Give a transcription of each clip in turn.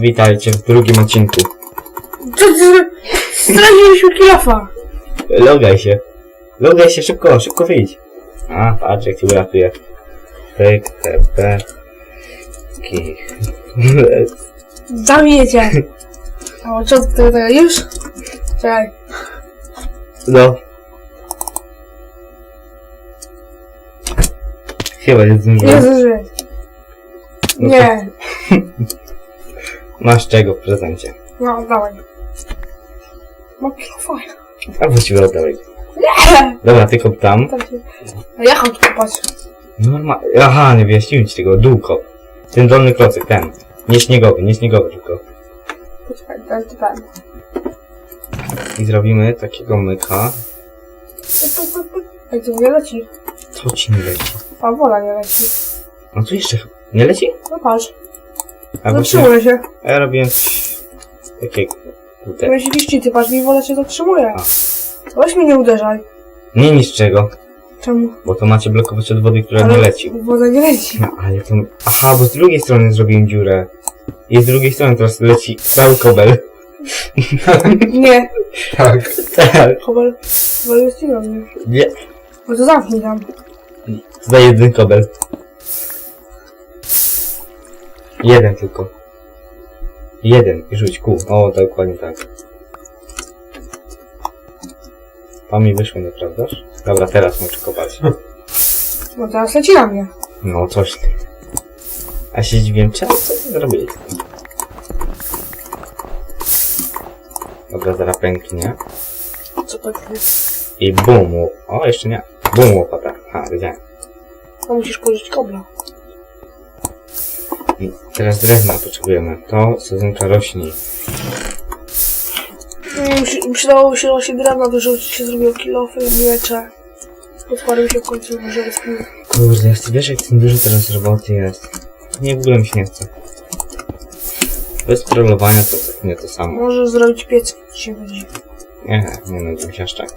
Witajcie w drugim odcinku. Co ty? Straciliśmy kilofa. Logaj się. Logaj się szybko, szybko wyjdź. A, patrz jak ci uratuje. Pyk, TP. Kich. Zamiecie. O, co ty tego już? Czekaj. No. Chyba nie Nie zdążyłem. zużyję. No Nie. Masz czego w prezencie. No, dawaj. Mam kilofa. A właściwie oddawaj. Nie. Dobra, tylko tam. Tak się... A ja chodź kopać. Normal... Aha, nie wyjaśniłem ci tego. Dółko. Ten dolny klocek, ten. Nie śniegowy, nie śniegowy tylko. Poczekaj, to ten. I zrobimy takiego myka. Ej, tu nie leci. Co ci nie leci? A woda nie leci. No tu jeszcze nie leci? No patrz. A właśnie, Zatrzymuje się. a ja robiłem coś takiego. Tutaj. jakiś cheaty, patrz, mi woda się zatrzymuje. A. Weź mnie nie uderzaj. Nie niczego, Czemu? bo to macie blokować od wody, która nie leci. Woda nie leci. No ale to... Aha, bo z drugiej strony zrobiłem dziurę. I z drugiej strony teraz leci cały kobel. Nie. Tak. Tak. Kobel. Kobel jest na mnie. Nie. No to zamknij tam. Za jeden kobel. Jeden tylko. Jeden. I rzuć kół. O, dokładnie tak. To mi wyszło, nieprawdaż? Dobra, teraz muszę kopać. No teraz leci na mnie. No, coś ty. A się dziwiłem, czemu co ty zrobili? Dobra, zaraz pęknie. Co to jest? I bum. O, jeszcze nie. Bum łopata. A, wiedziałem. No musisz pożyć kobla. I teraz drewna potrzebujemy. To sezonka rośni. Mm, przy- Przydałoby się właśnie drewna, żeby się zrobiło kilofy i miecze. Otwarł się w końcu może rozkminił. Kurde, ja chcę, wiesz jak tym dużo teraz roboty jest. Nie, w ogóle mi się nie chce. Bez trollowania to tak nie to samo. Może zrobić piec, jak się będzie. Nie, nie będę się aż tak.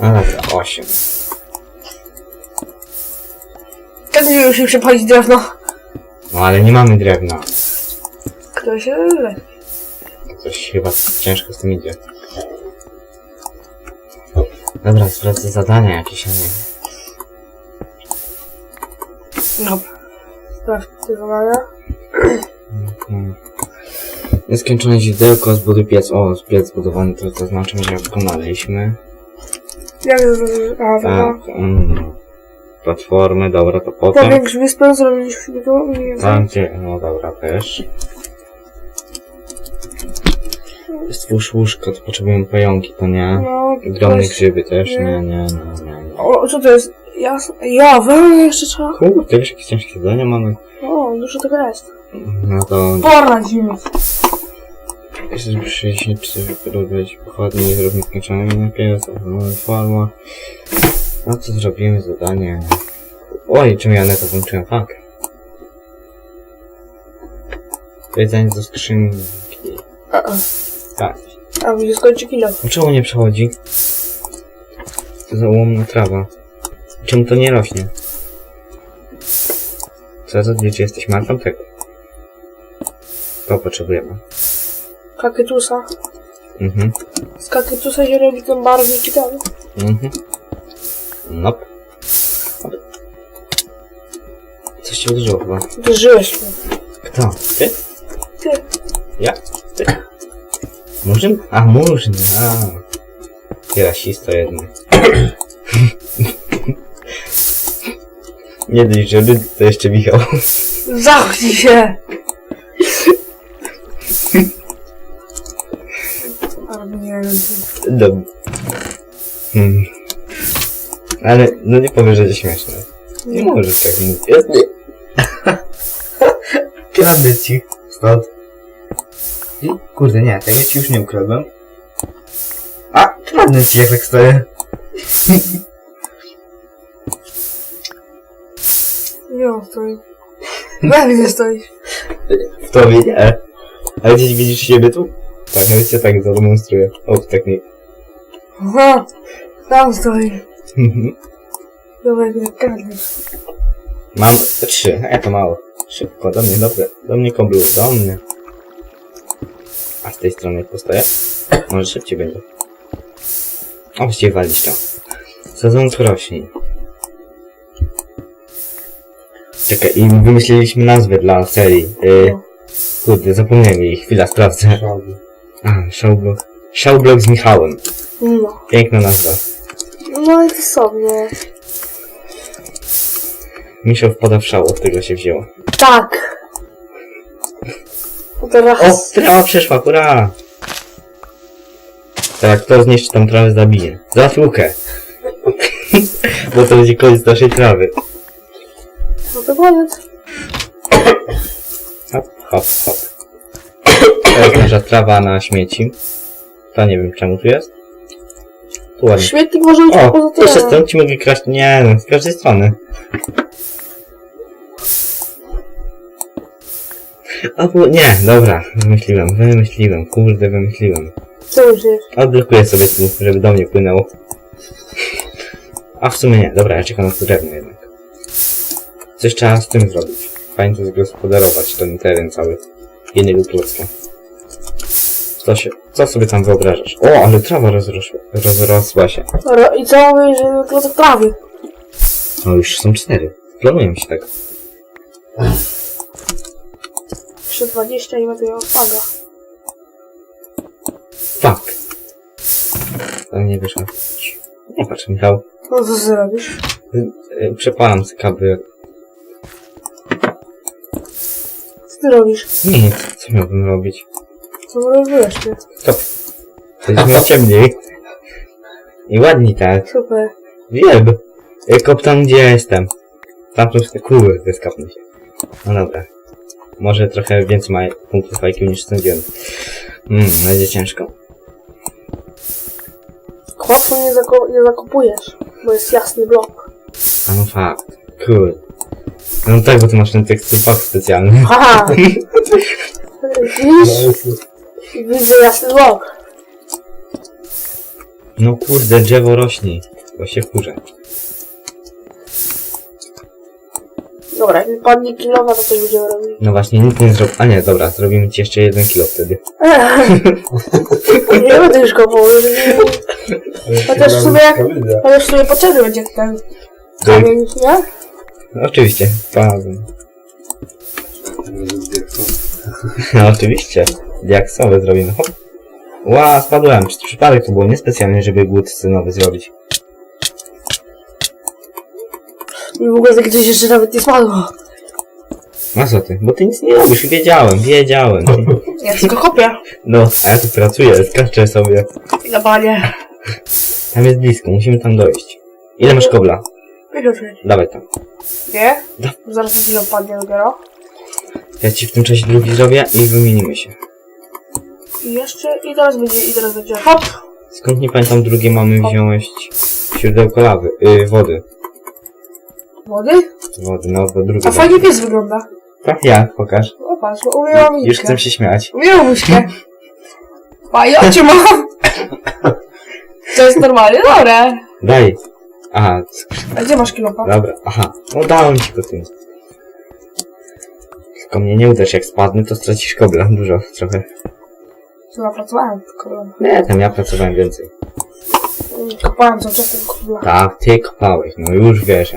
No dobra, 8. Nie wiem, się przepalić drewno. No ale nie mamy drewna. Kto się lepiej. Coś chyba ciężko z tym idzie. Dobra, sprawdzę zadania jakieś, a nie. Dobra. Sprawdź te zadania. Mhm. Nieskończone źródełko, zbuduj piec. O, piec zbudowany, to, to znaczy, że wykonaliśmy. Jak to zrobić? A, dobra. Tak, mm. Platformy, dobra, to potem. Powiększ wyspę, zrobiliśmy to. Nie Tam gdzie, no dobra, też. Stwórz łóżko, to potrzebujemy pająki, to nie. No, Ogromne weź- grzyby też, nie. nie, nie, nie, nie. O, co to jest? Jasne. Ja, wełnę jeszcze trzeba. Kurde, wiesz jakie ciężkie zadania mamy? O, dużo tego jest. No to Poradzimy. jeszcze 64 robić pochodnie, zrobimy skończone na pies, farma. No co zrobimy zadanie? Oj, czym ja to włączyłem? Fuck. Jedzenie do skrzynki. A, a. Tak. A, będzie skończy kilo. Czemu nie przechodzi? To za ułomna trawa. Czemu to nie rośnie? Co za czy jesteś martwą tego? To potrzebujemy. Kakitusa. Mhm. Z kakitusa się robi ten barwnik ten. Mhm. Nope. Nope. Coś cię uderzyło chyba. Uderzyłeś mnie. Kto? Ty? Ty. Ja? Ty? Murzyn? A, Murzyn, a. Ty rasista jedny. Nie dość, że lud, to jeszcze Michał. Zamknij się! Ale nie. No. Hmm. Ale, no nie powiem, że to śmieszne. Nie możesz tak mówić. Jest nie. Kradnę ci. Stąd. I, kurde, nie, tego ci już nie ukradłem. A, kradnę ci, jak tak stoję. Nie on stoi. We mnie stoisz. W tobie nie. Ale gdzieś widzisz siebie tu? Tak, ja cię tak zademonstruję. O, tak nie. Aha! Tam stoi. Dobra, jak mnie kradniesz. Mam trzy. E, to mało. Szybko, do mnie, dobrze. Do mnie koblu, do mnie. A z tej strony jak postoję? Może szybciej będzie. O, właściwie walić to. Sezon roślin. Czekaj, i wymyśliliśmy nazwę dla serii. Yy, kurde, zapomniałem jej. Chwila, sprawdzę. A, Showblock. Showblock z Michałem. No. Piękna nazwa. No i sobie. Misio wpada w szał, od tego się wzięło. Tak. O, teraz. trawa przeszła, hurra! Tak, kto zniszczy tą trawę zabije. Za lukę. Bo to będzie koniec naszej trawy. No to koniec. Hop, hop, hop. To jest nasza trawa na śmieci. To nie wiem czemu tu jest. Ładnie. Śmietnik może być O, jeszcze stąd ci mogę kraść. Nie, no, z każdej strony. O, bu- nie, dobra, wymyśliłem, wymyśliłem, kurde, wymyśliłem. Co myślisz? Odblokuję sobie tu, żeby do mnie płynęło. A w sumie nie, dobra, ja czekam na to drewno jednak. Coś trzeba z tym zrobić. Fajnie to zagospodarować, ten teren cały. Jednego klocka. Co się, co sobie tam wyobrażasz? O, ale trawa rozrosła, rozrosła się. Dobra, i co mówisz, że klocek trawy? No już są cztery. Planują się tak. Jeszcze 20 i ma tego odpada. Fuck. To nie wyszło. Nie patrz, Michał. No co ty robisz? Y, y, Przepalam z kabel. Co ty robisz? Nic, co miałbym robić? Co robisz ty? Stop. Będzie miał ciemniej. I ładniej tak. Super. Wiem. Y, Kop tam, gdzie ja jestem. Tam są kurde, wyskapnę się. No dobra. Może trochę więcej ma punktów IQ niż sądziłem. Mmm, będzie ciężko. Łatwo nie, zako nie zakopujesz, bo jest jasny blok. A no fakt. Cool. No tak, bo ty masz ten tekstur pak specjalny. Haha! Widzisz? Widzę jasny blok. No kurde, drzewo rośnie. Bo się wkurzę. Dobra, jak mi padnie kilowa, to coś będziemy robić. No właśnie, nic nie zrobię. A nie, dobra, zrobimy ci jeszcze jeden kilo wtedy. nie będę już już nie... Chociaż w sumie, chociaż w sumie potrzebny będzie ten kamień, nie? No, oczywiście. Pan... No oczywiście. Diaksowe zrobimy. Hop. Ła, spadłem. Przypadek to było niespecjalnie, żeby głód scenowy zrobić. I w ogóle coś jeszcze nawet nie spadło. No co ty? Bo ty nic nie robisz. Wiedziałem, wiedziałem. Ja tylko kopię. No, a ja tu pracuję, skaczę sobie. Na banie. Tam jest blisko, musimy tam dojść. Ile masz kobla? Wygrać. Dawaj tam. Nie? Da. Zaraz kilo padnie dopiero. Ja ci w tym czasie drugi zrobię i wymienimy się. I jeszcze, i teraz będzie, i teraz będzie hop. Skąd nie pamiętam, drugie mamy wziąć źródełko lawy, yy, wody. Wody? Wody, no bo drugie. A fajnie pies wygląda. Tak, jak? Pokaż. O patrz, bo umyłam Już chcę się śmiać. Umyłam miskę. Pa, ja cię mam. To jest normalnie, dobre. Daj. Aha, A gdzie masz kilofa? dobra, aha. No dałem ci go tym. Tylko mnie nie uderz, jak spadnę, to stracisz kobla. Dużo, trochę. Co napracowałem tylko. Nie, tam ja pracowałem więcej. Kopałem cały czas tego kobla. Tak, ty kopałeś, no już wiesz.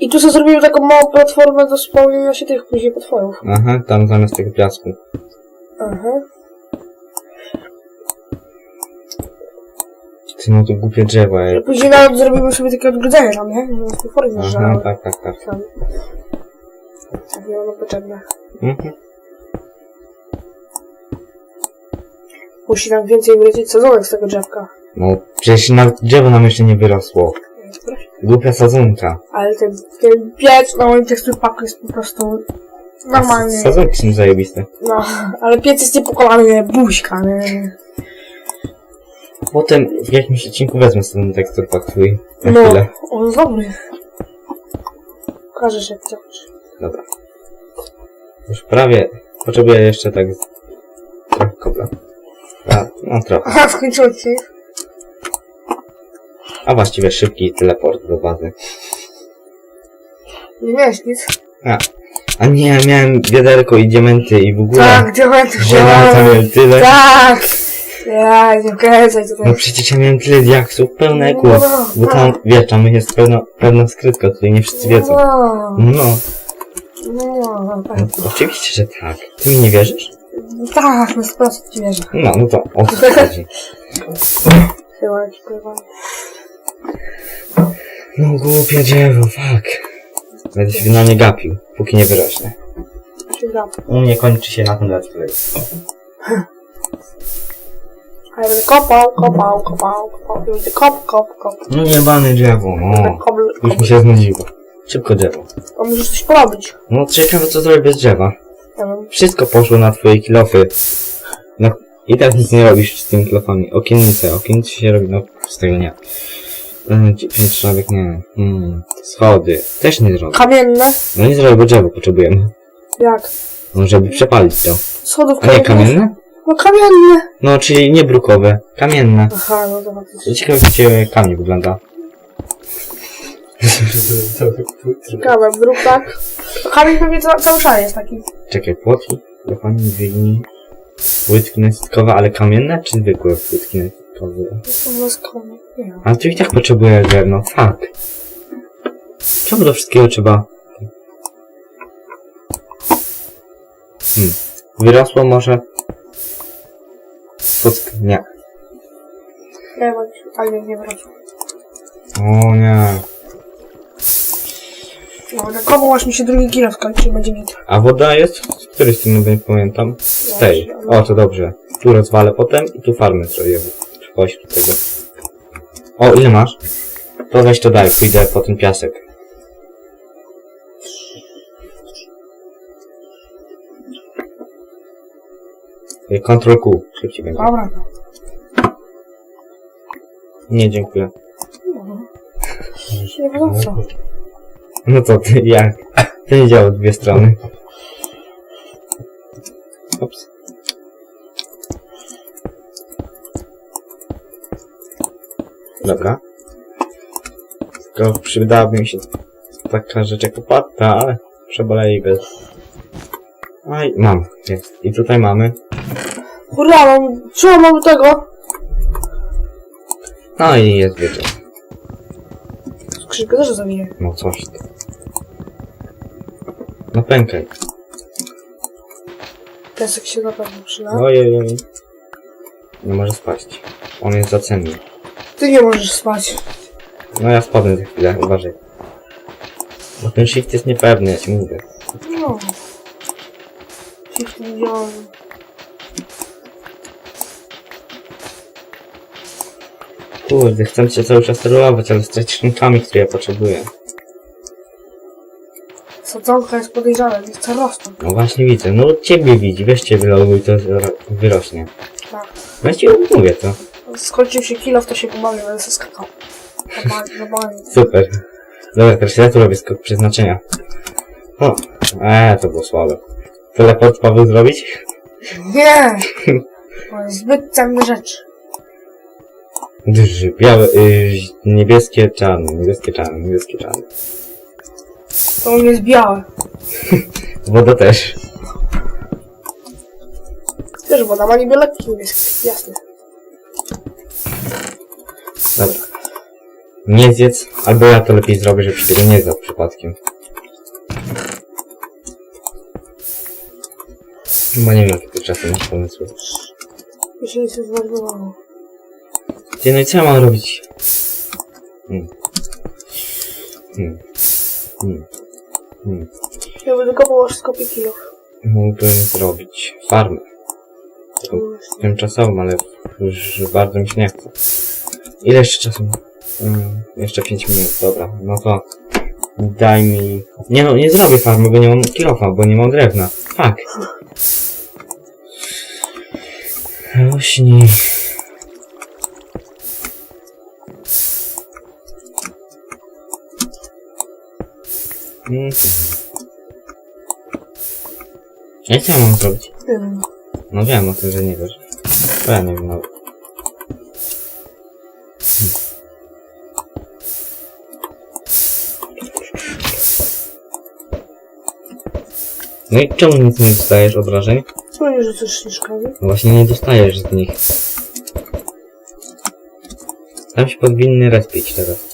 I tu sobie zrobiłem taką małą platformę do spełnienia się tych później potworów. Aha, tam zamiast tego piasku. Aha. Ty no to głupie drzewo, ej. Później nawet zrobimy sobie takie odgrodzenie tam, nie? Żeby potwory Aha, żrały. tak, tak, tak. Tam. Tak, nie ono potrzebne. Mhm. Musi nam więcej wylecieć sezonek z tego drzewka. No, przecież nawet drzewo nam jeszcze nie wyrosło. Głupia sadzonka. Ale ten, ten piec na moim teksturpaku jest po prostu normalny. Sadzonki są zajebiste. No, ale piec jest niepokonany, buźka, nie? Potem w jakimś odcinku wezmę sobie ten teksturpak twój. Na No, chwilę. on jest dobry. Pokażesz jak chcesz. Dobra. Już prawie potrzebuję jeszcze tak trochę kobla. A, no trochę. Aha, w końcu odcinek. A właściwie szybki teleport do bazy. Nie miałeś nic. A, a nie, miałem wiaderko i diamenty i w ogóle... Tak, diamenty ja tam miałem tyle. Tak! Ja, nie tutaj. No przecież ja miałem tyle diaksów, pełne ekło. No, Bo tam, wiesz, tam jest pewna, pewna skrytka, której nie wszyscy wiedzą. No, No, no, tak. no oczywiście, że tak. Ty mi nie wierzysz? Tak, na 100% ci wierzę. No, no to o co chodzi? Chyba. No głupie dziewo, fuck. Będę się na nie gapił, póki nie wyrośnie. Się gram. U mnie kończy się na tym let's play. A ja będę kopał, kopał, kopał, kopał. I będę kop, kop, kop. No niebane drzewo, no. kop, Już mi się znudziło. Szybko drzewo. A możesz coś porobić. No ciekawe co zrobię bez drzewa. Wszystko poszło na twoje kilofy. No, I tak nic nie robisz z tymi kilofami. Okiennice, okiennice się robi, no z tego nie. Yy, Piętrzawek nie. Hmm. Schody. Też nie zrobię. Kamienne? No nie zrobię, bo drzewo potrzebujemy. Jak? No żeby przepalić to. Schodów A nie kamienne? No kamienne. No czyli nie brukowe. Kamienne. Aha, no to faktycznie. Ciekawe jak cię kamień wygląda. Ciekawe, bruk tak. To kamień pewnie ca cały szary jest taki. Czekaj, płotki, dokładnie wyjmij. Płytki nasytkowe, ale kamienne czy zwykłe płytki są woskowe. Nie. Ale tu i tak potrzebuję drewno, fuck. Czemu do wszystkiego trzeba? Hmm. Wyrosło może? Pod... Nie. Nie ale nie, wracam. O nie. No, na komu aż mi się drugi kilo skończy, będzie git. A woda jest? Z której strony nie pamiętam? Z tej. O, to dobrze. Tu rozwalę potem i tu farmę zrobię. Pośród tego. O, ile masz? To weź to daj, pójdę po ten piasek. I Ctrl Q, szybciej będzie. Dobra. Nie, dziękuję. Nie wiem co. No to ty, jak? Działa w dwie strony. Ups. Dobra. Tylko przydałaby mi się taka rzecz jak opata, ale przeboleję bez. Aj, mam, jest. I tutaj mamy. Kurwa, mam, trzeba mam do tego. No i jest wieczór. Skrzynkę też zawiję. No coś ty. No pękaj. Piasek się na pewno przyda. Ojej. Nie może spaść. On jest za cenny. Ty nie możesz spać. No ja spadnę za chwilę, uważaj. Bo ten shift jest niepewny, ja ci mówię. No. Shift nie działa. Kurde, chcę cię cały czas trollować, ale stracisz rękami, które ja potrzebuję. Sadzonka jest podejrzana, jest co rosną. No właśnie widzę, no ciebie widzi, weź cię wyloguj, to wyrośnie. Tak. Ci mówię to. Skończył się kilo, to się pomaga, będę sobie skakał. Normalnie, normalnie. Super. Dobra, teraz ja tu robię skok przeznaczenia. O, eee, to było słabe. Teleport Paweł zrobić? Nie! To jest zbyt cenne rzeczy. Drży, białe, y, niebieskie, czarne, niebieskie, czarne, niebieskie, czarne. To mnie jest białe. Woda też. Też woda ma niby lekki niebieski, jasny. Dobra. Nie zjedz, albo ja to lepiej zrobię, żebyś tego nie zdał przypadkiem. Bo nie wiem, kiedy czasem masz pomysły. Mi się nic nie zmarnowało. Ty, no i co ja mam robić? Hmm. Hmm. Hmm. Hmm. Ja będę kopał aż skopię kilo. Mógłbym zrobić farmę. Taką tymczasową, ale już bardzo mi się nie chce. Ile jeszcze czasu? Mm, jeszcze 5 minut, dobra. No to daj mi... Nie no, nie zrobię farmy, bo nie mam kilofa, bo nie mam drewna. Fuck. Rośnij. Mm. Ja co ja mam zrobić? Nie wiem. No wiem o tym, że nie wiesz. Ja nie wiem nawet. No i czemu nic nie dostajesz obrażeń? Powiem, że coś śnieżkowi. Właśnie nie dostajesz z nich. Tam się powinny respić teraz.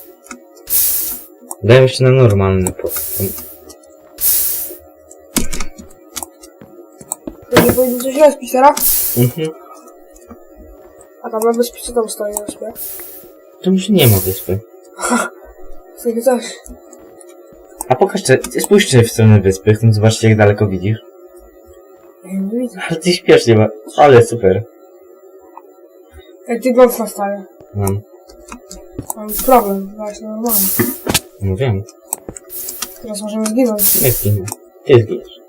Dałem jeszcze na normalny po. To nie powinno coś rozpić teraz? Mhm. A tam na wyspie co tam stoi na wyspie? To już nie ma wyspy. Takie coś. A pokaż, czy- spójrzcie w stronę wyspy, chcę zobaczyć jak daleko widzisz. Ja nie widzę. Ale ty śpiesznie ma. Ale super. Jak ty noc nastaje. Mam. Mam problem, właśnie normalnie. No wiem. Teraz możemy zginąć. Nie zginę. Ty zginiesz.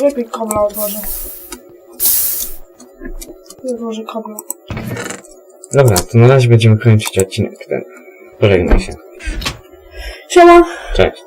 Lepiej kobla odłożę. Nie odłożę kobla. Dobra, to na razie będziemy kończyć odcinek ten. Pożegnaj się. Siema! Cześć.